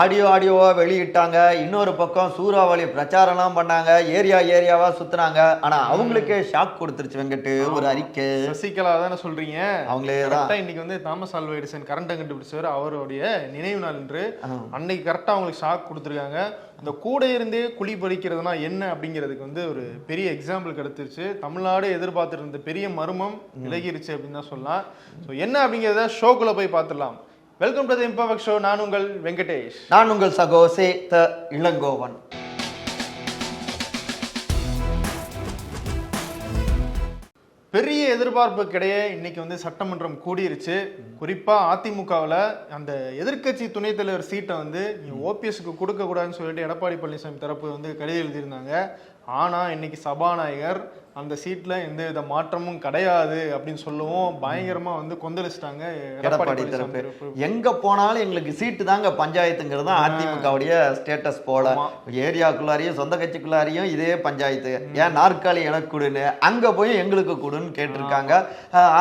Audio ஆடியோவா வெளியிட்டாங்க. இன்னொரு பக்கம் சூறாவளி பிரச்சாரம்லாம் பண்ணாங்க. ஏரியா ஏரியாவா சுத்துனாங்க. ஆனா அவங்களுக்கே ஷாக் கொடுத்துருச்சு வெங்கட்டு. ஒரு அறிக்கை. சசிகலா தானே சொல்றீங்க? அவங்களே தான். இன்னைக்கு வந்து தாமஸ் ஆல்வா எடிசன் கரண்ட்டை கண்டுபிடிச்சவர் அவருடைய நினைவு நாள் என்று அன்னைக்கு கரெக்டா அவங்களுக்கு ஷாக் கொடுத்துருக்காங்க. இந்த கூட இருந்தே குழி பறிக்கிறதுனா என்ன அப்படிங்கிறதுக்கு வந்து ஒரு பெரிய எக்ஸாம்பிள் கிடைச்சிருச்சு. தமிழ்நாடு எதிர்பார்த்துட்டு இருந்த பெரிய மர்மம் விலகிருச்சு அப்படின்னு தான் சொல்லலாம். ஸோ என்ன அப்படிங்கிறத ஷோக்குள்ள போய் பார்த்துடலாம். Welcome to the imperfect show நான் உங்கள் வெங்கடேஷ். நான் உங்கள் சகோசே த இளங்கோவன். பெரிய எதிர்பார்ப்புக்கிடையே இன்னைக்கு வந்து சட்டமன்றம் கூடிருச்சு. குறிப்பா அதிமுகவில் அந்த எதிர்க்கட்சி துணைத் தலைவர் சீட்டை வந்து ஓபிஎஸ்க்கு கொடுக்க கூடாதுன்னு சொல்லிட்டு எடப்பாடி பழனிசாமி தரப்பு வந்து கடிதம் எழுதியிருந்தாங்க. ஆனா இன்னைக்கு சபாநாயகர் அந்த சீட்ல எந்த வித மாற்றமும் கிடையாது அப்படின்னு சொல்லவும் பயங்கரமா வந்து கொந்தளிச்சிட்டாங்க எடப்பாடி தரப்பு. எங்க போனாலும் எங்களுக்கு சீட்டு தாங்க பஞ்சாயத்துங்கிறது தான் அதிமுகவுடைய ஸ்டேட்டஸ் போல. ஏரியாக்குள்ளாரையும் சொந்த கட்சிக்குள்ளாரையும் இதே பஞ்சாயத்து. ஏன் நாற்காலி எனக்கு கொடுன்னு அங்க போய் எங்களுக்கு கொடுன்னு கேட்டிருக்காங்க.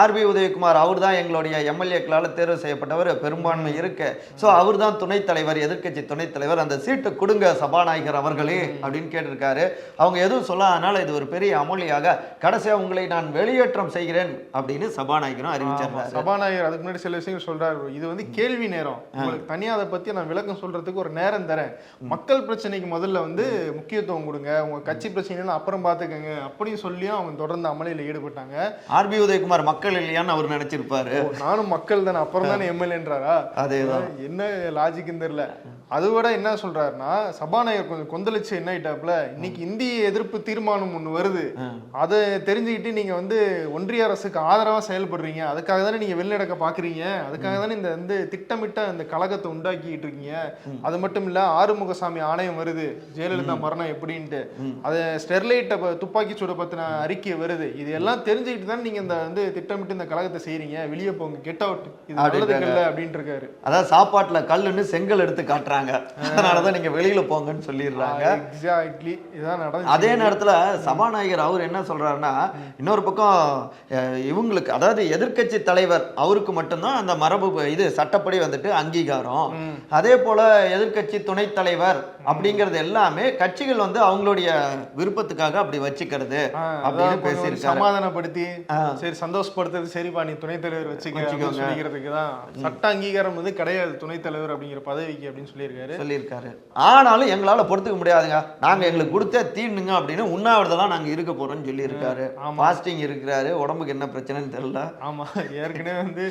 ஆர்பி உதயகுமார் அவர் தான் எங்களுடைய எம்எல்ஏக்களால் தேர்வு செய்யப்பட்டவர் பெரும்பான்மை இருக்கு. ஸோ அவர் தான் துணைத் தலைவர் எதிர்க்கட்சி துணைத் தலைவர். அந்த சீட்டு கொடுங்க சபாநாயகர் அவர்களே அப்படின்னு கேட்டிருக்காரு. அவங்க எதுவும் சொல்லாதனால இது ஒரு பெரிய அமளியாக கடைசியா உங்களை நான் வெளியேற்றம் செய்கிறேன் அப்படின்னு சபாநாயகரும் அறிவிச்சிடுறாரு சபாநாயகர் அதுக்கு முன்னாடி சில விஷயங்கள் சொல்றாரு. இது வந்து கேள்வி நேரம். உங்களுக்கு தனியா அதை பத்தி நான் விளக்கம் சொல்றதுக்கு ஒரு நேரம் தரேன். மக்கள் பிரச்சனைக்கு முதல்ல வந்து முக்கியத்துவம் கொடுங்க. உங்க கட்சி பிரச்சனைலாம் அப்புறம் பாத்துக்கங்க. அப்படின்னு சொல்லியும் அவங்க தொடர்ந்து அமளியில ஈடுபட்டாங்க. ஆர்பி உதயகுமார் மக்கள் இல்லையான்னு அவர் நினைச்சிருப்பாரு. நானும் மக்கள் தானே அப்புறம் தானே எம்எல்ஏன்றாரா? அதேதான். என்ன லாஜிக்னு தெரியல. அது விட என்ன சொல்றாருன்னா சபாநாயகர் கொஞ்சம் கொந்தளிச்சு என்ன ஆயிட்டாப்ல இன்னைக்கு இந்திய எதிர்ப்பு தீர்மானம் ஒண்ணு வருது. அதை தெரிஞ்சுக்கிட்டு நீங்க வந்து ஒன்றிய அரசுக்கு ஆதரவா செயல்படுறீங்க. அதுக்காக தானே நீங்க வெளிநடக்க பாக்குறீங்க. அதுக்காக தானே இந்த வந்து திட்டமிட்ட இந்த கழகத்தை உண்டாக்கிட்டு இருக்கீங்க. அது மட்டும் இல்ல ஆறுமுகசாமி ஆணையம் வருது. ஜெயலலிதா மரணம் எப்படின்ட்டு. அது ஸ்டெர்லைட்டை துப்பாக்கி சூட பத்தின அறிக்கை வருது. இது எல்லாம் தெரிஞ்சுக்கிட்டு தான் நீங்க இந்த வந்து திட்டமிட்டு இந்த கழகத்தை செய்றீங்க. வெளியே போங்க கெட் அவுட் இது நல்லதுக்கு இல்ல அப்படின்ட்டு இருக்காரு. அதாவது சாப்பாட்டுல கல்லுன்னு செங்கல் எடுத்து காட்டுறாங்க. அதனாலதான் நீங்க வெளியில போங்கன்னு சொல்லிடுறாங்க. எக்ஸாக்ட்லி இதான் அதே நேரத்துல சபாநாயகர் அவர் என்ன சொல்றாருன்னா இன்னொரு பக்கம் இவங்களுக்கு அதாவது எதிர்க்கட்சி தலைவர் அவருக்கு மட்டும்தான் அந்த மரபு இது சட்டப்படி வந்துட்டு அங்கீகாரம். அதே போல எதிர்க்கட்சி துணைத் தலைவர் அப்படிங்கிறது எல்லாமே கட்சிகள் வந்து அவங்களுடைய விருப்பத்துக்காக அப்படி வச்சுக்கிறது அப்படின்னு பேசியிருக்காரு. சமாதானப்படுத்தி சரி சந்தோஷப்படுத்துறது சரிப்பா நீ துணைத் தலைவர் வச்சுக்க அப்படின்னு சொல்லிக்கிறதுக்கு தான். சட்ட அங்கீகாரம் வந்து கிடையாது துணைத் தலைவர் அப்படிங்கிற பதவிக்கு அப்படின்னு சொல்லியிருக்காரு. சொல்லியிருக்காரு. ஆனாலும் எங்களால பொறுத்துக்க முடியாதுங்க. நாங்க எங்களுக்கு கொடுத்த தீண்டுங்க அப்படின்னு உண்ணாவிரதெல்லாம் நாங்க இருக்க போறோம்னு சொல்லியிருக்காரு. ஃபாஸ்டிங் இருக்கிறாரு. உடம்புக்கு என்ன பிரச்சனைன்னு தெரியல. ஆமா ஏற்கனவே வந்து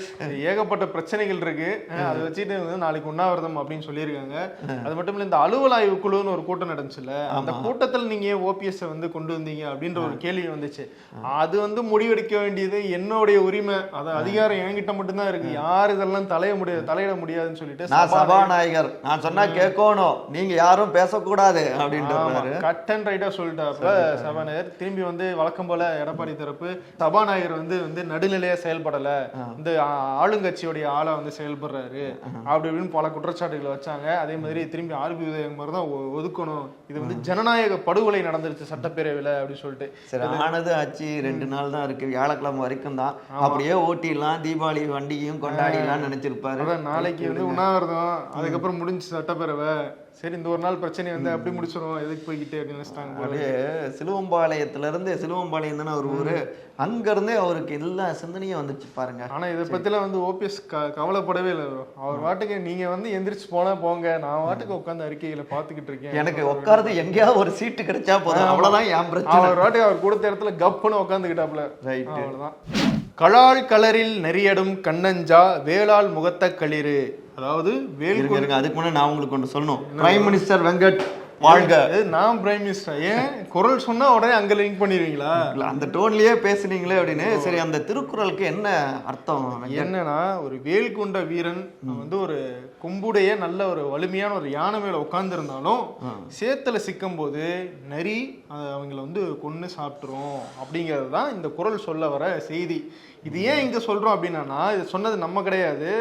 ஏகப்பட்ட பிரச்சனைகள் இருக்கு. அதை வச்சுட்டு வந்து நாளைக்கு உண்ணாவிரதம் அப்படின்னு சொல்லியிருக்காங்க. அது மட்டும் இல்ல இந்த அலுவல் ஆய்வு குழுன்னு ஒரு கூட்டம் நடந்துச்சுல்ல? அந்த கூட்டத்தில் நீங்க ஏன் ஓபிஎஸ் வந்து கொண்டு வந்தீங்க அப்படின்ற ஒரு கேள்வி வந்துச்சு. அது வந்து முடிவெடுக்க வேண்டியது என்னுடைய உரிமை. அது அதிகாரம் என்கிட்ட மட்டும்தான் இருக்கு. யார் இதெல்லாம் தலைய முடியாது தலையிட முடியாதுன்னு சொல்லிட்டு நான் சபாநாயகர் நான் சொன்னா கேட்கணும். நீங்க யாரும் பேசக்கூடாது அப்படின்றாரு கட் அண்ட் ரைட்டா சொல்லிட்டாப்ப சபாநாயகர். திரும்பி வந்து வழக்கம் போல எடப்பாடி தரப்பு சபாநாயகர் வந்து வந்து நடுநிலையா செயல்படல. இந்த ஆளுங்கட்சியோடைய ஆளா வந்து செயல்படுறாரு. அப்படி இப்படின்னு பல குற்றச்சாட்டுகளை வச்சாங்க. அதே மாதிரி திரும்பி ஆர்பி உதயகுமார் தான் ஒ- ஒதுக்கணும். இது வந்து ஜனநாயக படுகொலை நடந்துருச்சு சட்டப்பேரவையில அப்படின்னு சொல்லிட்டு. சரி ஆனது ஆச்சு ரெண்டு நாள் தான் இருக்கு. வியாழக்கிழமை வரைக்கும் தான். அப்படியே ஓட்டிடலாம் தீபாவளி வண்டியும் கொண்டாடிடலாம் நினைச்சிருப்பாரு. நாளைக்கு வந்து உண்ணாவிரதம் அதுக்கப்புறம் முடிஞ்சு சட்டப்பேரவை. சரி இந்த ஒரு நாள் பிரச்சனை வந்து அப்படி முடிச்சிடும் எதுக்கு போய்கிட்டு அப்படின்னு நினைச்சிட்டாங்க. அப்படியே சிலுவம்பாளையத்துல இருந்து சிலுவம்பாளையம் தானே ஒரு ஊரு? அங்க இருந்தே அவருக்கு எல்லா சிந்தனையும் வந்துச்சு பாருங்க. ஆனா இதை பத்திலாம் வந்து ஓபிஎஸ் கவலைப்படவே இல்லை. அவர் வாட்டுக்கு நீங்க வந்து எந்திரிச்சு போனா போங்க. நான் வாட்டுக்கு உட்காந்து அறிக்கைகளை பாத்துக்கிட்டு இருக்கேன். எனக்கு உட்கார்றது எங்கேயாவது ஒரு சீட்டு கிடைச்சா போதும். அவ்வளவுதான் என் பிரச்சனை. அவர் வாட்டுக்கு அவர் கொடுத்த இடத்துல கப்புன்னு உட்காந்துக்கிட்டாப்ல Right. அவ்வளவுதான். கழால் கலரில் நெறியடும் கண்ணஞ்சா வேளால் முகத்த களிறு. அதாவது வேல் இருங்க இருங்க அதுக்கு முன்னாடி நான் உங்களுக்கு ஒன்று சொல்லணும். பிரைம் மினிஸ்டர் வெங்கட் வாழ்க. நான் பிரைம் மினிஸ்டர் ஏன்? குரல் சொன்னா உடனே அங்க லிங்க் பண்ணிடுவீங்களா? இல்ல, அந்த டோன்லயே பேசுனீங்களே அப்படின்னு. சரி அந்த திருக்குறளுக்கு என்ன அர்த்தம் என்னன்னா ஒரு வேல் கொண்ட வீரன் வந்து ஒரு கொம்புடைய நல்ல ஒரு வலிமையான ஒரு யானை மேல உட்கார்ந்துருந்தாலும் சேத்துல சிக்கும் போது நரி அவங்கள வந்து கொன்னு சாப்பிட்டுரும். அப்படிங்கிறது தான் இந்த குரல் சொல்ல வர செய்தி. இது ஏன் இங்க சொல்றோம் அப்படின்னா இது சொன்னது நம்ம கிடையாது.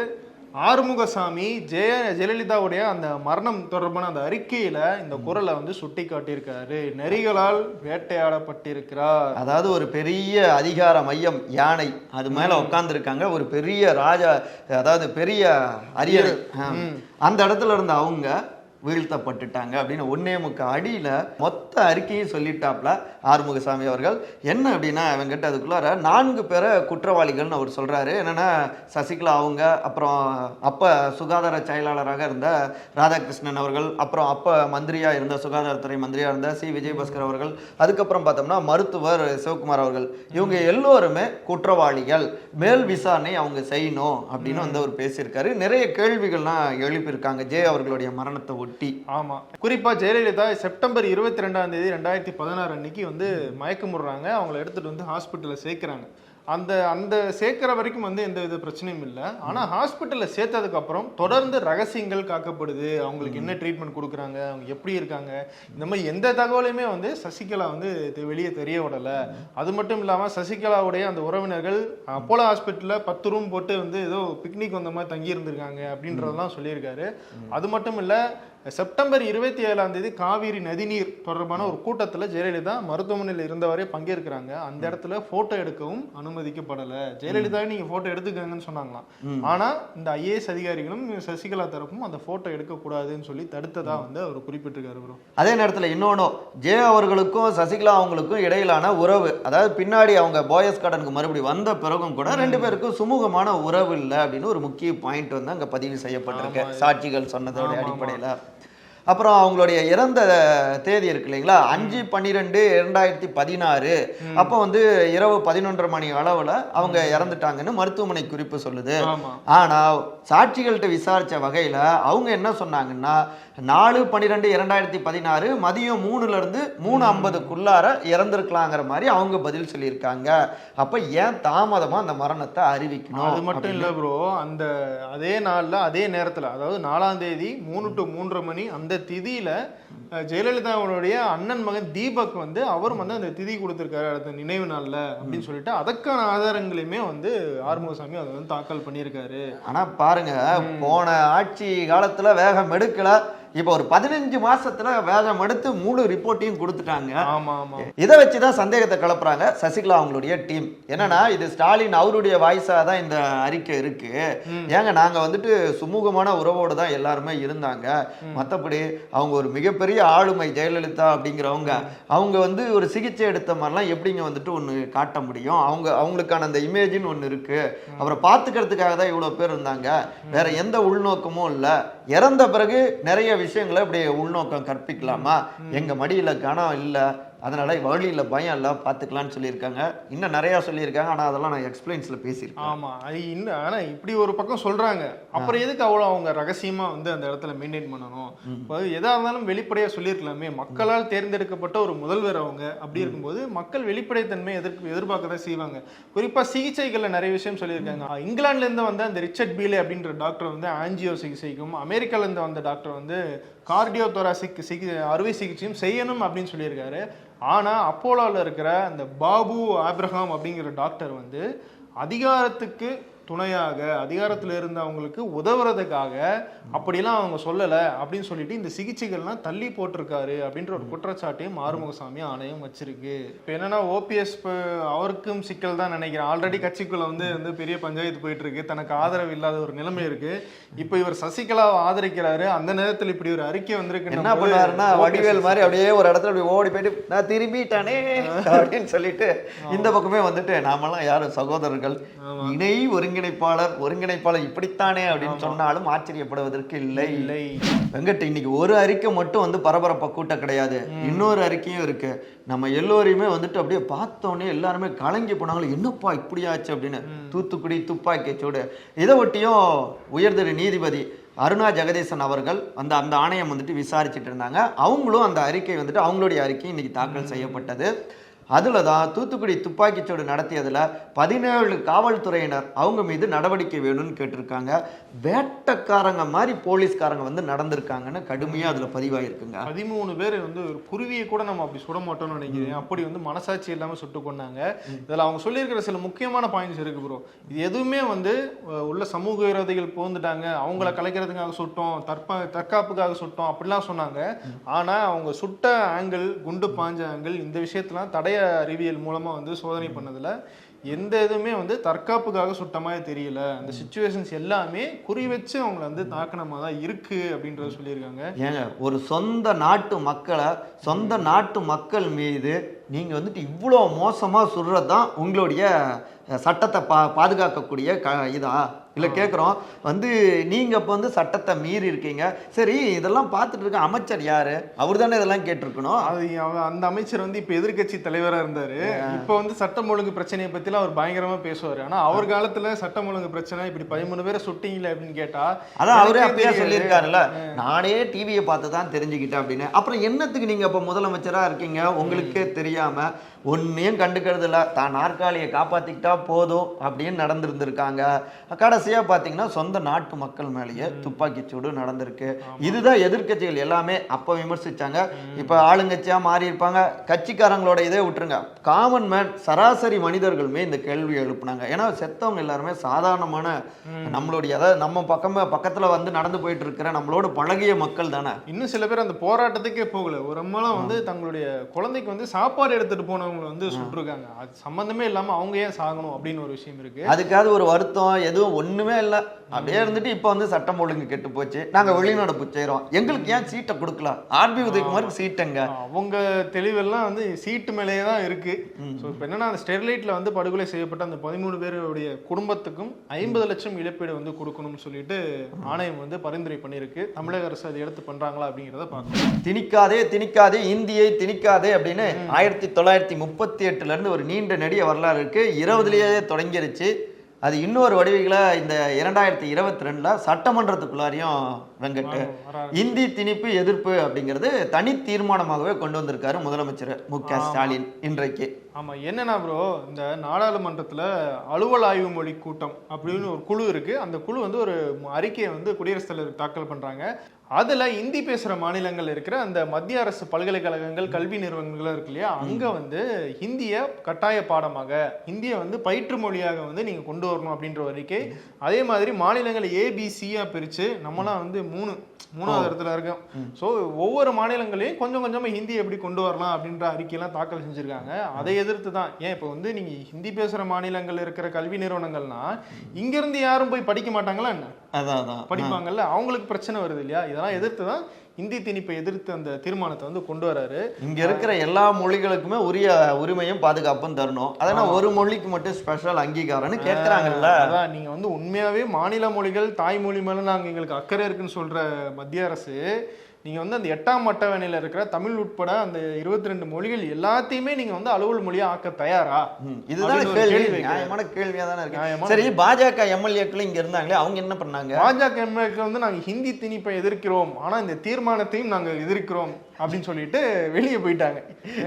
ஆறுமுகசாமி ஜெய ஜெயலலிதாவுடைய அந்த மரணம் தொடர்பான அந்த அறிக்கையில இந்த குரலை வந்து சுட்டி காட்டியிருக்காரு நெறிகளால் வேட்டையாடப்பட்டிருக்கிறார். அதாவது ஒரு பெரிய அதிகார மையம் யானை அது மேல உட்கார்ந்துருக்காங்க. ஒரு பெரிய ராஜா அதாவது பெரிய அரியணை. ஆ. அந்த இடத்துல இருந்த அவங்க வீழ்த்தப்பட்டுட்டாங்க அப்படின்னு ஒன்னே முக்க அடியில் மொத்த அறிக்கையும் சொல்லிட்டாப்ல ஆறுமுகசாமி அவர்கள். என்ன அப்படின்னா அவங்ககிட்ட அதுக்குள்ளார நான்கு பேரை குற்றவாளிகள்னு அவர் சொல்கிறாரு என்னென்னா சசிகலா அவங்க அப்புறம் அப்போ சுகாதார செயலாளராக இருந்த ராதாகிருஷ்ணன் அவர்கள் அப்புறம் அப்போ மந்திரியாக இருந்த சுகாதாரத்துறை மந்திரியாக இருந்த சி. விஜயபாஸ்கர் அவர்கள் அதுக்கப்புறம் பார்த்தோம்னா மருத்துவர் சிவகுமார் அவர்கள். இவங்க எல்லோருமே குற்றவாளிகள். மேல் விசாரணை அவங்க செய்யணும் அப்படின்னு வந்து அவர் பேசியிருக்காரு. நிறைய கேள்விகள்லாம் எழுப்பியிருக்காங்க. ஜே அவர்களுடைய மரணத்தை ஒட்டி ஆமா. குறிப்பா ஜெயலலிதா செப்டம்பர் இருபத்தி ரெண்டாம் தேதி ரெண்டாயிரத்தி பதினாறு அன்னைக்கு வந்து மயக்கமுடுறாங்க. அவங்கள எடுத்துட்டு வந்து ஹாஸ்பிட்டல்ல சேர்க்கறாங்க. அந்த அந்த சேர்க்கிற வரைக்கும் வந்து எந்த வித பிரச்சனையும் இல்லை. ஆனா ஹாஸ்பிட்டல்ல சேர்த்ததுக்கு அப்புறம் தொடர்ந்து ரகசியங்கள் காக்கப்படுது. அவங்களுக்கு என்ன ட்ரீட்மெண்ட் கொடுக்குறாங்க? அவங்க எப்படி இருக்காங்க? இந்த மாதிரி எந்த தகவலையுமே வந்து சசிகலா வந்து வெளியே தெரிய விடல. அது மட்டும் இல்லாம சசிகலாவுடைய அந்த உறவினர்கள் அப்போலோ ஹாஸ்பிட்டல்ல பத்து ரூம் போட்டு வந்து ஏதோ பிக்னிக் வந்த மாதிரி தங்கி இருந்திருக்காங்க அப்படின்றதெல்லாம் சொல்லியிருக்காரு. அது மட்டும் இல்ல செப்டம்பர் இருபத்தி ஏழாம் தேதி காவிரி நதிநீர் தொடர்பான ஒரு கூட்டத்துல ஜெயலலிதா மருத்துவமனையில் இருந்தவரே பங்கேற்கிறாங்க. அந்த இடத்துல போட்டோ எடுக்கவும் அனுமதிக்கப்படல. ஜெயலலிதா நீங்க போட்டோ எடுத்துக்கங்கன்னு சொன்னாங்களாம். ஆனா இந்த ஐஏஎஸ் அதிகாரிகளும் சசிகலா தரப்பும் அந்த போட்டோ எடுக்க கூடாதுன்னு சொல்லி தடுத்ததா வந்து அவர் குறிப்பிட்டிருக்காரு bro. அதே நேரத்தில் இன்னொன்றும் ஜே அவர்களுக்கும் சசிகலா அவங்களுக்கும் இடையிலான உறவு அதாவது பின்னாடி அவங்க போயஸ் கார்டனுக்கு மறுபடியும் வந்த பிறகும் கூட ரெண்டு பேருக்கும் சுமூகமான உறவு இல்லை அப்படின்னு ஒரு முக்கிய பாயிண்ட் வந்து அங்கே பதிவு செய்யப்பட்டிருக்கு. சாட்சிகள் சொன்னதோட அடிப்படையில். அப்புறம் அவங்களுடைய இறந்த தேதி இருக்கு இல்லைங்களா? அஞ்சு பன்னிரெண்டு இரண்டாயிரத்தி பதினாறு. அப்போ வந்து இரவு பதினொன்றரை மணி அளவில் அவங்க இறந்துட்டாங்கன்னு மருத்துவமனை குறிப்பு சொல்லுது. ஆமா. ஆனா சாட்சிகள்கிட்ட விசாரிச்ச வகையில அவங்க என்ன சொன்னாங்கன்னா நாலு பன்னிரெண்டு இரண்டாயிரத்தி பதினாறு மதியம் மூணுல இருந்து மூணு ஐம்பதுக்குள்ளார இறந்திருக்கலாங்கிற மாதிரி அவங்க பதில் சொல்லியிருக்காங்க. அப்ப ஏன் தாமதமா அந்த மரணத்தை அறிவிக்கணும் அது மட்டும் இல்ல ப்ரோ அந்த அதே நாள்ல அதே நேரத்துல அதாவது நாலாம் தேதி மூணு டு மூன்றரை மணி அந்த திதியில ஜெயலலிதாவுடைய அண்ணன் மகன் தீபக் வந்து அவரும் வந்து அந்த திதி கொடுத்திருக்காரு அந்த நினைவு நாள்ல அப்படின்னு சொல்லிட்டு அதற்கான ஆதாரங்களையுமே வந்து ஆறுமுகசாமி அதை வந்து தாக்கல் பண்ணியிருக்காரு. ஆனா பாருங்க போன ஆட்சி காலத்துல வேகம் எடுக்கல. இப்போ ஒரு பதினஞ்சு மாசத்துல வேகம் எடுத்து முழு ரிப்போர்ட்டையும் கொடுத்துட்டாங்க. இதை வச்சுதான் சந்தேகத்தை கிளப்புறாங்க. சசிகலா அவங்களுடைய டீம் என்னன்னா இது ஸ்டாலின் அவருடைய வாய்ஸா தான் இந்த அறிக்கை இருக்கு. ஏங்க நாங்க வந்துட்டு சுமூகமான உறவோடு தான் எல்லாருமே இருந்தாங்க. மத்தபடி அவங்க ஒரு மிகப்பெரிய ஆளுமை ஜெயலலிதா அப்படிங்கிறவங்க அவங்க வந்து ஒரு சிகிச்சை எடுத்த மாதிரிலாம் எப்படிங்க வந்துட்டு ஒன்று காட்ட முடியும்? அவங்க அவங்களுக்கான அந்த இமேஜின்னு ஒன்று இருக்கு. அவரை பார்த்துக்கிறதுக்காக தான் இவ்வளோ பேர் இருந்தாங்க. வேற எந்த உள்நோக்கமும் இல்லை. இறந்த பிறகு நிறைய விஷயங்களை இப்படி உள்நோக்கம் கற்பிக்கலாமா? எங்க மடியில கனம் இல்லை. அதனால வழியில பயம் இல்லை பார்த்துக்கலாம்னு சொல்லியிருக்காங்க. இன்னும் நிறையா சொல்லியிருக்காங்க. ஆனால் அதெல்லாம் நான் எக்ஸ்பிளைன்ஸில் பேசியிருக்கேன். ஆமா. அது இன்னும் ஆனா இப்படி ஒரு பக்கம் சொல்றாங்க. அப்புறம் எதுக்கு அவ்வளவு அவங்க ரகசியமா வந்து அந்த இடத்துல மெயின்டைன் பண்ணணும்? இப்போ எதா இருந்தாலும் வெளிப்படையா சொல்லியிருக்கலாமே. மக்களால் தேர்ந்தெடுக்கப்பட்ட ஒரு முதல்வர் அவங்க அப்படி இருக்கும்போது மக்கள் வெளிப்படைத்தன்மை எதிர்ப்பு எதிர்பார்க்க தான் செய்வாங்க. குறிப்பா சிகிச்சைகள்ல நிறைய விஷயம் சொல்லியிருக்காங்க. இங்கிலாந்துல இருந்து வந்த அந்த ரிச்சர்ட் பீலே அப்படின்ற டாக்டர் வந்து ஆன்ஜியோ சிகிச்சைக்கும் அமெரிக்கால இருந்து வந்த டாக்டர் வந்து கார்டியோ தொராசிக் சிகி அறுவை சிகிச்சையும் செய்யணும் அப்படின்னு சொல்லியிருக்காரு. ஆனால் அப்போலோவில் இருக்கிற அந்த பாபு ஆப்ரஹாம் அப்படிங்கிற டாக்டர் வந்து அதிகாரத்துக்கு துணையாக அதிகாரத்தில் இருந்தவங்களுக்கு உதவுறதுக்காக அப்படிலாம் அவங்க சொல்லலை அப்படின்னு சொல்லிட்டு இந்த சிகிச்சைகள்லாம் தள்ளி போட்டிருக்காரு அப்படின்ற ஒரு குற்றச்சாட்டையும் ஆறுமுகசாமி ஆணையம் வச்சிருக்கு. இப்போ என்னன்னா ஓபிஎஸ் அவருக்கும் சிக்கல் தான் நினைக்கிறேன். ஆல்ரெடி கட்சிக்குள்ள வந்து வந்து பெரிய பஞ்சாயத்து போயிட்டு இருக்கு தனக்கு ஆதரவு இல்லாத ஒரு நிலைமை இருக்கு. இப்போ இவர் சசிகலாவை ஆதரிக்கிறாரு. அந்த நேரத்தில் இப்படி ஒரு அறிக்கை வந்திருக்கு என்ன பண்ணாருன்னா வடிவேல் மாதிரி அப்படியே ஒரு இடத்துல அப்படி ஓடி போயிட்டு நான் திரும்பிட்டானே அப்படின்னு சொல்லிட்டு இந்த பக்கமே வந்துட்டு நாமெல்லாம் யாரும் சகோதரர்கள் இணை ஒருங்கிணைப்பாளர் ஒருங்கிணைப்பாளர் இப்படித்தானே அப்படின்னு சொன்னாலும் ஆச்சரியப்படுவதற்கு இல்லை. இல்லை. வெங்கட் இன்னைக்கு ஒரு அறிக்கை மட்டும் வந்து பரபரப்பை கூட்ட கிடையாது. இன்னொரு அறிக்கையும் இருக்கு. நம்ம எல்லோரையுமே வந்துட்டு அப்படியே பார்த்தோன்னே எல்லாருமே கலங்கி போனாங்களே என்னப்பா இப்படியாச்சு அப்படின்னு. தூத்துக்குடி துப்பாக்கி சூடு. இதை ஒட்டியும் உயர்திரு நீதிபதி அருணா ஜெகதீசன் அவர்கள் அந்த அந்த ஆணையம் வந்துட்டு விசாரிச்சுட்டு இருந்தாங்க. அவங்களும் அந்த அறிக்கை வந்துட்டு அவங்களுடைய அறிக்கை இன்னைக்கு தாக்கல் செய்யப்பட்டது. அதில் தான் தூத்துக்குடி துப்பாக்கிச்சூடு நடத்தியதில் பதினேழு காவல்துறையினர் அவங்க மீது நடவடிக்கை வேணும்னு கேட்டிருக்காங்க. வேட்டக்காரங்க மாதிரி போலீஸ்காரங்க வந்து நடந்திருக்காங்கன்னு கடுமையாக அதில் பதிவாயிருக்குங்க. பதிமூணு பேர் வந்து ஒரு குருவியை கூட நம்ம அப்படி சுட மாட்டோம்னு நினைக்கிறேன். அப்படி வந்து மனசாட்சி இல்லாம சுட்டு கொண்டாங்க இதுல அவங்க சொல்லியிருக்கிற சில முக்கியமான பாயிண்ட்ஸ் இருக்கு ப்ரோ இது எதுவுமே வந்து உள்ள சமூக விரோதிகள் போந்துட்டாங்க அவங்கள கலைக்கிறதுக்காக சுட்டோம். தற்பா தற்காப்புக்காக சுட்டோம். அப்படிலாம் சொன்னாங்க. ஆனா அவங்க சுட்ட ஆங்கிள் குண்டு பாஞ்ச ஆங்கிள் இந்த விஷயத்தெல்லாம் தடய அறிவியல் மூலமா வந்து சோதனை பண்ணதுல எந்த இதுவுமே வந்து தற்காப்புக்காக சுட்ட மாதிரி தெரியல. அந்த சுச்சுவேஷன்ஸ் எல்லாமே குறி வச்சு அவங்கள வந்து தாக்கினமா தான் இருக்கு அப்படின்றத சொல்லியிருக்காங்க. ஏங்க ஒரு சொந்த நாட்டு மக்களை சொந்த நாட்டு மக்கள் மீது நீங்கள் வந்துட்டு இவ்வளோ மோசமாக சுடுறது தான் உங்களுடைய சட்டத்தை பா பாதுகாக்கக்கூடிய க இதா? இல்லை கேட்குறோம் வந்து நீங்கள் இப்போ வந்து சட்டத்தை மீறி இருக்கீங்க. சரி இதெல்லாம் பார்த்துட்டு இருக்க அமைச்சர் யார்? அவர் தானே இதெல்லாம் கேட்டிருக்கணும். அது அந்த அமைச்சர் வந்து இப்ப எதிர்க்கட்சி தலைவரா இருந்தாரு. இப்ப வந்து சட்டம் ஒழுங்கு பிரச்சனையை பத்திலாம் அவர் பயங்கரமா பேசுவாரு. ஆனா அவர் காலத்துல சட்டம் ஒழுங்கு பிரச்சனை இப்படி பதிமூணு பேரை சுட்டீங்களே அப்படின்னு கேட்டா அதான் அவரே தெரியாது. சொல்லியிருக்காருல்ல. நானே டிவியை பார்த்து தான் தெரிஞ்சுக்கிட்டேன் அப்படின்னு. அப்புறம் என்னத்துக்கு நீங்க இப்போ முதலமைச்சரா இருக்கீங்க? உங்களுக்கே தெரியாம ஒன்னையும் கண்டுக்கிறது இல்ல தான் நாற்காலியை காப்பாத்திக்கிட்டா போதும் அப்படின்னு நடந்திருந்திருக்காங்க. கடைசியா பாத்தீங்கன்னா சொந்த நாட்டு மக்கள் மேலேயே துப்பாக்கி சூடு நடந்திருக்கு. இதுதான் எதிர்க்கட்சிகள் எல்லாமே அப்ப விமர்சிச்சாங்க. இப்ப ஆளுங்கட்சியா மாறி இருப்பாங்க. கட்சிக்காரங்களோட இதே விட்டுருங்க. காமன் மேன் சராசரி மனிதர்களுமே இந்த கேள்வி எழுப்புனாங்க. ஏன்னா செத்தவங்க எல்லாருமே சாதாரணமான நம்மளுடைய அதாவது நம்ம பக்கமே பக்கத்துல வந்து நடந்து போயிட்டு இருக்கிற நம்மளோட பழகிய மக்கள் தானே. இன்னும் சில பேர் அந்த போராட்டத்துக்கே போகல. ஒரு அம்மாலாம் வந்து தங்களுடைய குழந்தைக்கு வந்து சாப்பாடு எடுத்துட்டு போனவங்க வந்து சுட்டிருக்காங்க. அது சம்பந்தமே இல்லாம அவங்க ஏன் சாகணும் அப்படின்னு ஒரு விஷயம் இருக்கு. அதுக்காவது ஒரு வருத்தம் எதுவும் ஒண்ணுமே இல்லை. அப்படியே இருந்துட்டு இப்போ வந்து சட்டம் ஒழுங்கு கெட்டு போச்சு. நாங்க வெளிநடப்பு செய்றோம் எங்களுக்கு ஏன் சீட்டை கொடுக்கல ஆர்பி உதயகுமாருக்கு சீட்டுங்க. அவங்க தெளிவெல்லாம் வந்து சீட்டு மேலேயே தான் இருக்கு. ஸோ இப்போ என்னன்னா அந்த ஸ்டெர்லைட்ல வந்து படுகொலை செய்யப்பட்ட அந்த பதிமூணு பேருடைய குடும்பத்துக்கும் ஐம்பது லட்சம் இழப்பீடு வந்து கொடுக்கணும்னு சொல்லிட்டு ஆணையம் வந்து பரிந்துரை பண்ணியிருக்கு. தமிழக அரசு அதை எடுத்து பண்றாங்களா அப்படிங்கிறத பார்க்கணும் திணிக்காதே திணிக்காதே இந்தியை திணிக்காதே அப்படின்னு ஆயிரத்தி தொள்ளாயிரத்தி முப்பத்தி எட்டுல இருந்து ஒரு நீண்ட நெடிய வரலாறு இருக்கு. இருபதுலயே தொடங்கிருச்சு. அது இன்னொரு வடிவில இந்த இரண்டாயிரத்தி இருபத்தி ரெண்டில் சட்டமன்றத்துக்குள்ளாரையும் வெங்கட். இந்தி திணிப்பு எதிர்ப்பு அப்படிங்கிறது தனி தீர்மானமாகவே கொண்டு வந்திருக்காரு முதலமைச்சர் மு க ஸ்டாலின் இன்றைக்கு. ஆமா என்னன்னா ப்ரோ இந்த நாடாளுமன்றத்துல அலுவல் ஆய்வு மொழி கூட்டம் அப்படின்னு ஒரு குழு இருக்கு. அந்த குழு வந்து ஒரு அறிக்கையை வந்து குடியரசுத் தலைவர் தாக்கல் பண்றாங்க. அதுல இந்தி பேசுற மாநிலங்கள் இருக்கிற அந்த மத்திய அரசு பல்கலைக்கழகங்கள் கல்வி நிறுவனங்கள் இருக்கு இல்லையா? அங்க வந்து ஹிந்திய கட்டாய பாடமாக ஹிந்தியை வந்து பயிற்று மொழியாக வந்து நீங்க கொண்டு வரணும் அப்படின்ற அறிக்கை. அதே மாதிரி மாநிலங்கள் ஏபிசியா பிரிச்சு நம்மலாம் வந்து மூணு மூணாவது இடத்துல இருக்கோம் ஸோ ஒவ்வொரு மாநிலங்களையும் கொஞ்சம் கொஞ்சமா ஹிந்தி எப்படி கொண்டு வரலாம் அப்படின்ற அறிக்கையெல்லாம் தாக்கல் செஞ்சிருக்காங்க. அதை எதிர்த்து தான். ஏன் இப்போ வந்து நீங்க ஹிந்தி பேசுற மாநிலங்கள் இருக்கிற கல்வி நிறுவனங்கள்னா இங்க இருந்து யாரும் போய் படிக்க மாட்டாங்களா என்ன? அதான் அதான். படிப்பாங்கல்ல? அவங்களுக்கு பிரச்சனை வருது இல்லையா? இதெல்லாம் எதிர்த்து தான் இந்தி திணிப்பை எதிர்த்து அந்த தீர்மானத்தை வந்து கொண்டு வராரு. இங்க இருக்கிற எல்லா மொழிகளுக்குமே உரிய உரிமையும் பாதுகாப்பும் தரணும். அதனால் ஒரு மொழிக்கு மட்டும் ஸ்பெஷல் அங்கீகாரம்னு கேட்குறாங்கல்ல அதான் நீங்க வந்து உண்மையாவே மாநில மொழிகள் தாய்மொழி மேல நாங்க எங்களுக்கு அக்கறை இருக்குன்னு சொல்ற மத்திய அரசு நீங்க வந்து அந்த எட்டாம் அட்டவணையில இருக்கிற தமிழ் உட்பட அந்த இருபத்தி ரெண்டு மொழிகள் எல்லாத்தையுமே நீங்க வந்து அலுவல் மொழியா ஆக்க தயாரா? இதுதான் கேள்வி. நியாயமான கேள்வியா தானே இருக்கு. சரி பாஜக எம்எல்ஏக்கள் இங்க இருந்தாங்களே அவங்க என்ன பண்ணாங்க? பாஜக எம்எல்ஏக்கு வந்து நாங்க ஹிந்தி திணிப்பை எதிர்க்கிறோம். ஆனா இந்த தீர்மானத்தையும் நாங்க எதிர்க்கிறோம். அப்படின்னு சொல்லிட்டு வெளியே போயிட்டாங்க.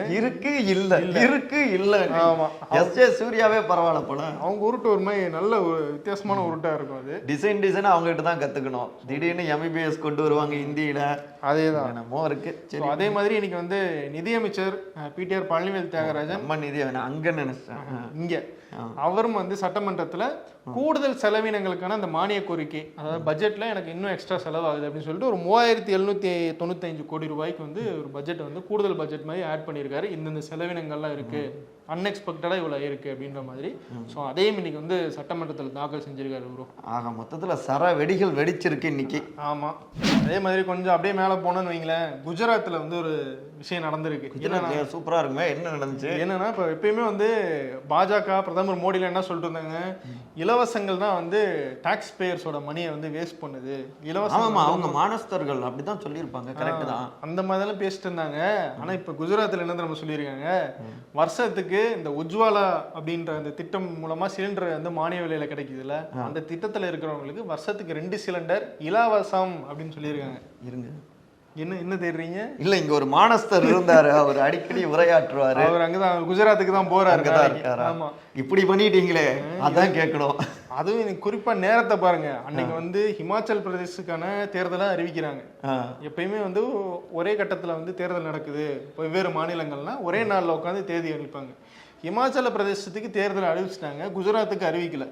இருக்கு இல்ல. இருக்கு இல்ல. ஆமா. எஸ் ஜே சூர்யாவே பரவாயில்ல போல. அவங்க உருட்டு ஒரு மாதிரி நல்ல ஒரு வித்தியாசமான உருட்டா இருக்கும் அது. டிசைன் டிசைன் அவங்க கிட்ட தான் கத்துக்கணும். திடீர்னு எம்பிபிஎஸ் கொண்டு வருவாங்க ஹிந்தியில அதேதான். என்னமோ இருக்கு. சரி. அதே மாதிரி இன்னைக்கு வந்து நிதியமைச்சர் பிடிஆர் பழனிவேல் தியாகராஜன். நம்ம நிதி அங்க நினைச்சேன். இங்க. அவரும் வந்து சட்டமன்றத்துல கூடுதல் செலவினங்களுக்கான அந்த மானிய கோரிக்கை அதாவது பட்ஜெட்ல எனக்கு இன்னும் எக்ஸ்ட்ரா செலவாகுது அப்படின்னு சொல்லிட்டு ஒரு மூவாயிரத்தி எழுநூத்தி தொண்ணூத்தஞ்சு கோடி ரூபாய்க்கு வந்து ஒரு பட்ஜெட் வந்து கூடுதல் பட்ஜெட் மாதிரி ஆட் பண்ணியிருக்காரு. இந்தந்த செலவினங்கள்லாம் இருக்கு. அன்எக்ஸ்பெக்டடா இவ்வளவு இருக்கு அப்படின்ற மாதிரி. ஸோ அதையும் இன்னைக்கு வந்து சட்டமன்றத்தில் தாக்கல் செஞ்சிருக்காரு ப்ரோ ஆக மொத்தத்துல சர வெடிகள் வெடிச்சிருக்கு இன்னைக்கு. ஆமா. அதே மாதிரி கொஞ்சம் அப்படியே மேல போனோம்னு வைங்களேன் குஜராத்ல வந்து ஒரு விஷயம் நடந்திருக்கு. என்னன்னா சூப்பரா இருக்குமே? என்ன நடந்துச்சு? என்னன்னா இப்போ எப்பயுமே வந்து பாஜக பிரதமர் மோடில என்ன சொல்லிட்டு இருந்தாங்க? இலவசங்கள் தான் வந்து டாக்ஸ் பேயர்ஸோட மணியை வந்து வேஸ்ட் பண்ணுது. இலவசம் ஆமாமா அவங்க மானஸ்தர்கள் அப்படிதான் சொல்லியிருப்பாங்க கரெக்ட் தான். அந்த மாதிரிலாம் பேசிட்டு இருந்தாங்க. ஆனா இப்ப குஜராத்ல என்ன நம்ம சொல்லியிருக்காங்க? வருஷத்துக்கு இந்த உஜ்வாலா அப்படின்ற அந்த திட்டம் மூலமா சிலிண்டர் வந்து மானிய விலையில கிடைக்குதுல்ல. அந்த திட்டத்துல இருக்கிறவங்களுக்கு வருஷத்துக்கு ரெண்டு சிலிண்டர் இலவசம் அப்படின்னு சொல்லியிருக்காங்க. இருங்க. என்ன என்ன தேடுறீங்க? இல்ல இங்க ஒரு மானஸ்தர் இருந்தாரு. அவர் அடிக்கடி உரையாற்றுவாரு. அவர் அங்கதான் குஜராத்துக்கு தான் போறாரு? ஆமா. இப்படி பண்ணிட்டீங்களே அதான் கேட்கணும். அதுவும் எனக்கு குறிப்பா நேரத்தை பாருங்க. அன்னைக்கு வந்து ஹிமாச்சல் பிரதேசத்துக்கான தேர்தலை அறிவிக்கிறாங்க. எப்பயுமே வந்து ஒரே கட்டத்துல வந்து தேர்தல் நடக்குது. வெவ்வேறு மாநிலங்கள்னா ஒரே நாள்ல உட்காந்து தேதி அறிவிப்பாங்க இமாச்சல பிரதேசத்துக்கு தேர்தல் அறிவிச்சிட்டாங்க. குஜராத்துக்கு அறிவிக்கல.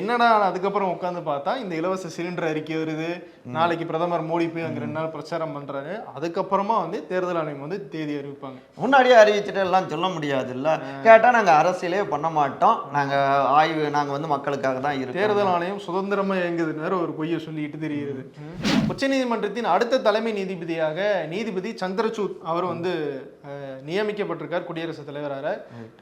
என்னடா அதுக்கப்புறம் உட்காந்து பார்த்தா இந்த இலவச சிலிண்டர் அறிக்கை வருது. நாளைக்கு பிரதமர் மோடி போய் அங்க ரெண்டு நாள் பிரச்சாரம் பண்றாரு. அதுக்கப்புறமா வந்து தேர்தல் ஆணையம் வந்து தேதி அறிவிப்பாங்க. முன்னாடியே அறிவிச்சுட்டு எல்லாம் சொல்ல முடியாது இல்ல கேட்டா நாங்க அரசியலே பண்ண மாட்டோம். நாங்க ஆய்வு நாங்க வந்து மக்களுக்காக தான் இருக்கோம். தேர்தல் ஆணையம் சுதந்திரமா இயங்குதுன்னு ஒரு பொய்யை சொல்லிட்டு தெரியுது உச்சநீதிமன்றத்தின் அடுத்த தலைமை நீதிபதியாக நீதிபதி சந்திரசூட் அவர் வந்து நியமிக்கப்பட்டிருக்கார் குடியரசுத் தலைவராக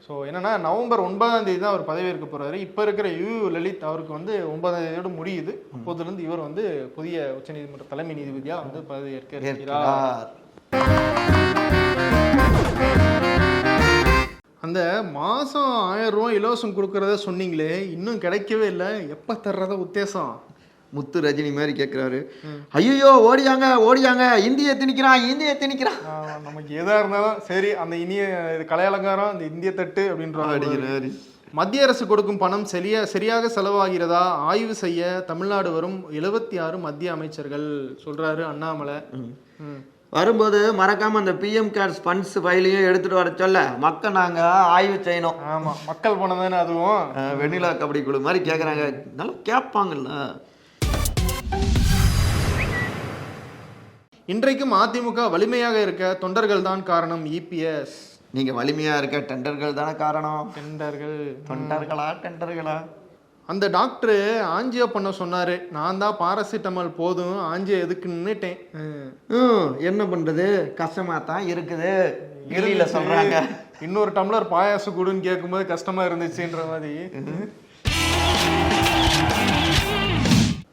ஸோ என்னன்னா நவம்பர் ஒன்பதாம் தேதி தான் அவர் பதவியேற்க போறாரு. இப்போ இருக்கிற யு லலித் அவருக்கு வந்து ஒன்பதாம் தேதியோட முடியுது. அப்போதுலேருந்து இவர் வந்து புதிய உச்சநீதிமன்ற தலைமை நீதிபதியா வந்து பதவியேற்க இருக்கிறார். அந்த மாசம் ஆயிரம் ரூபாய் இலவசம் கொடுக்கறத சொன்னீங்களே இன்னும் கிடைக்கவே இல்லை. எப்ப தர்றத உத்தேசம்? முத்து ரஜினி மாதிரி கேக்குறாரு. ஐயோ ஓடியாங்க ஓடியாங்க. இந்திய திணிக்கிறான் இந்திய திணிக்கிறான். நமக்கு எதா இருந்தாலும் சரி அந்த இனிய இது கலையலங்காரம் இந்த இந்திய தட்டு அப்படின்றாங்க. அப்படிங்கிறாரு மத்திய அரசு கொடுக்கும் பணம் சரியா சரியாக செலவாகிறதா? ஆய்வு செய்ய தமிழ்நாடு வரும் எழுபத்தி ஆறு மத்திய அமைச்சர்கள் சொல்றாரு அண்ணாமலை. வரும்போது மறக்காம அந்த பிஎம் கேர்ஸ் ஃபண்ட்ஸ் ஃபைலையும் எடுத்துட்டு வர சொல்ல மக்கள் நாங்க ஆய்வு செய்யணும். ஆமா மக்கள் பணம் தானே அதுவும். வெண்ணிலா கபடி குழு மாதிரி கேக்குறாங்க. நல்லா கேட்பாங்கல்ல இன்றைக்கும் அதிமுக வலிமையாக இருக்க தொண்டர்கள் தான் காரணம் இபிஎஸ் நீங்க வலிமையா இருக்க டெண்டர்கள் தானே காரணம். தொண்டர்கள் தொண்டர்களா டெண்டர்களா? அந்த டாக்டர் ஆஞ்சியோ பண்ண சொன்னாரு நான் தான் பாராசிட்டமால் போதும் ஆஞ்சியோ எதுக்கு நின்னுட்டேன். ம். ம், என்ன பண்றது? கஷ்டமா தான் இருக்குது. கில்லியில சொல்றாங்க. இன்னொரு டம்ளர் பாயாசம் கொடுன்னு கேட்கும்போது கஷ்டமா இருந்துச்சுன்ற மாதிரி.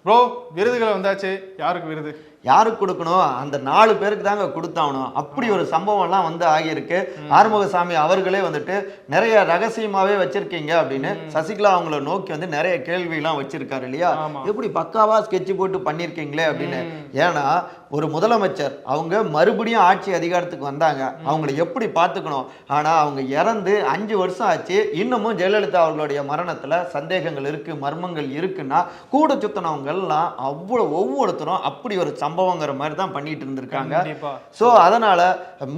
ப்ரோ விருதுகள் வந்தாச்சு. யாருக்கு விருது? யாருக்கு கொடுக்கணும்? அந்த நாலு பேருக்கு தாங்க கொடுத்தாகணும். அப்படி ஒரு சம்பவம்லாம் வந்து ஆகியிருக்கு. ஆறுமுகசாமி அவர்களே வந்துட்டு நிறைய ரகசியமாவே வச்சிருக்கீங்க அப்படின்னு சசிகலா அவங்கள நோக்கி வந்து நிறைய கேள்விலாம் வச்சிருக்காரு இல்லையா. எப்படி பக்காவா ஸ்கெட்ச் போட்டு பண்ணியிருக்கீங்களே அப்படின்னு. ஏன்னா ஒரு முதலமைச்சர் அவங்க மறுபடியும் ஆட்சி அதிகாரத்துக்கு வந்தாங்க. அவங்கள எப்படி பார்த்துக்கணும்? ஆனா அவங்க இறந்து அஞ்சு வருஷம் ஆச்சு. இன்னமும் ஜெயலலிதா அவர்களுடைய மரணத்துல சந்தேகங்கள் இருக்கு மர்மங்கள் இருக்குன்னா கூட சுத்தினவங்க எல்லாம் அவ்வளவு ஒவ்வொருத்தரும் அப்படி ஒரு சம்பவங்கிற மாதிரி தான் பண்ணிட்டு இருந்திருக்காங்க. ஸோ அதனால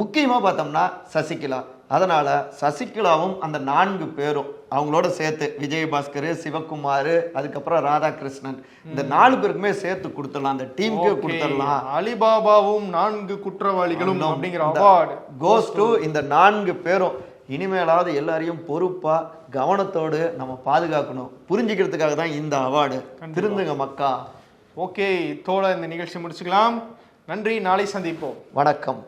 முக்கியமா பார்த்தோம்னா சசிகலா. அதனால சசிகலாவும் அந்த நான்கு பேரும் அவங்களோட சேர்த்து விஜயபாஸ்கர் சிவகுமார் அதுக்கப்புறம் ராதாகிருஷ்ணன். இந்த நாலு பேருக்குமே சேர்த்து கொடுத்துடலாம். அந்த டீமுக்கே. கொடுத்துடலாம். அலிபாபாவும் நான்கு குற்றவாளிகளும் அப்படிங்கிற அவார்டு. கோஸ் டு இந்த நான்கு பேரும். இனிமேலாவது எல்லாரையும் பொறுப்பா கவனத்தோடு நம்ம பாதுகாக்கணும். புரிஞ்சுக்கிறதுக்காக தான் இந்த அவார்டு. திருந்துங்க மக்கா. ஓகே இத்தோட இந்த நிகழ்ச்சி முடிச்சுக்கலாம். நன்றி நாளை சந்திப்போம். வணக்கம்.